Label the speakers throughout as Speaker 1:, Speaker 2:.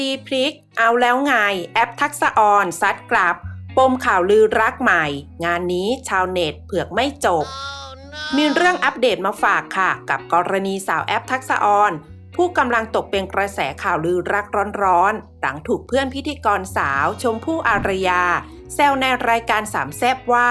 Speaker 1: ดีพลิก เอาแล้วไง แอปทักษะออนซัดกลับ ปมข่าวลือรักใหม่ งานนี้ชาวเน็ตเผือกไม่จบ มีเรื่องอัปเดตมาฝากค่ะ กับกรณีสาวแอปทักษะออนผู้กำลังตกเป็นกระแสข่าวลือรักร้อนๆ หลังถูกเพื่อนพิธีกรสาวชมพู่อารยา แซวในรายการสามแซบว่า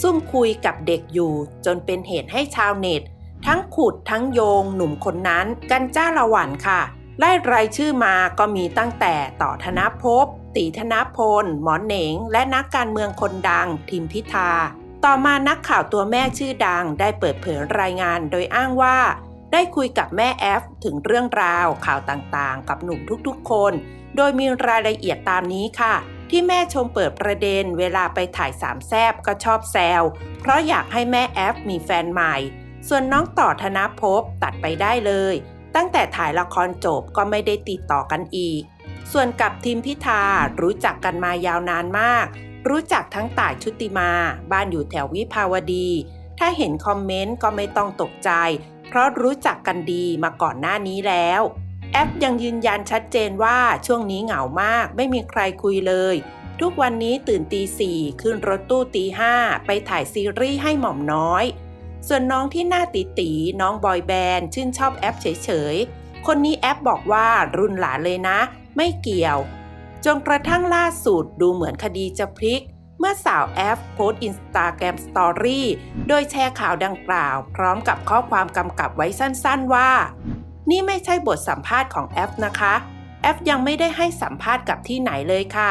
Speaker 1: ซุ่มคุยกับเด็กอยู่ จนเป็นเหตุให้ชาวเน็ต ทั้งขุดทั้งโยงหนุ่มคนนั้นกันจ้าละหวันค่ะ ไล่รายชื่อมาก็มีตั้งแต่ต่อธนภพ ตีธนพล หมอนเหนงและนักการเมืองคนดัง ทิมพิธา ต่อมานักข่าวตัวแม่ชื่อดังได้เปิดเผยรายงานโดยอ้างว่า ได้คุยกับแม่แอฟ ถึงเรื่องราวข่าวต่างๆ กับหนุ่มทุกๆคน โดยมีรายละเอียดตามนี้ค่ะ ที่แม่ชมเปิดประเด็นเวลาไปถ่ายสามแซบก็ชอบแซวเพราะอยากให้แม่แอฟมีแฟนใหม่ ส่วนน้องต่อธนภพตัดไปได้เลย ตั้งแต่ถ่ายละครจบก็ไม่ได้ติดต่อกันอีก ส่วนกับทีมพิธารู้จักกันมายาวนานมาก รู้จักทั้งต่ายชุติมา บ้านอยู่แถววิภาวดี ถ้าเห็นคอมเมนต์ก็ไม่ต้องตกใจ เพราะรู้จักกันดีมาก่อนหน้านี้แล้ว แอปยังยืนยันชัดเจนว่าช่วงนี้เหงามากไม่มีใครคุยเลย ทุกวันนี้ตื่นตีสี่ขึ้นรถตู้ตีห้าไปถ่ายซีรีส์ให้หม่อมน้อย ส่วนน้องที่หน้าตีตีน้องบอยแบนด์ชื่นชอบแอปเฉยๆ คนนี้แอปบอกว่ารุ่นหลานเลยนะ ไม่เกี่ยว จนกระทั่งล่าสุดดูเหมือนคดีจะพลิก เมื่อสาวแอฟโพสต์อินสตาแกรมสตอรี่โดยแชร์ข่าวดังกล่าว พร้อมกับข้อความกำกับไว้สั้นๆว่า นี่ไม่ใช่บทสัมภาษณ์ของแอฟนะคะ แอฟยังไม่ได้ให้สัมภาษณ์กับที่ไหนเลยค่ะ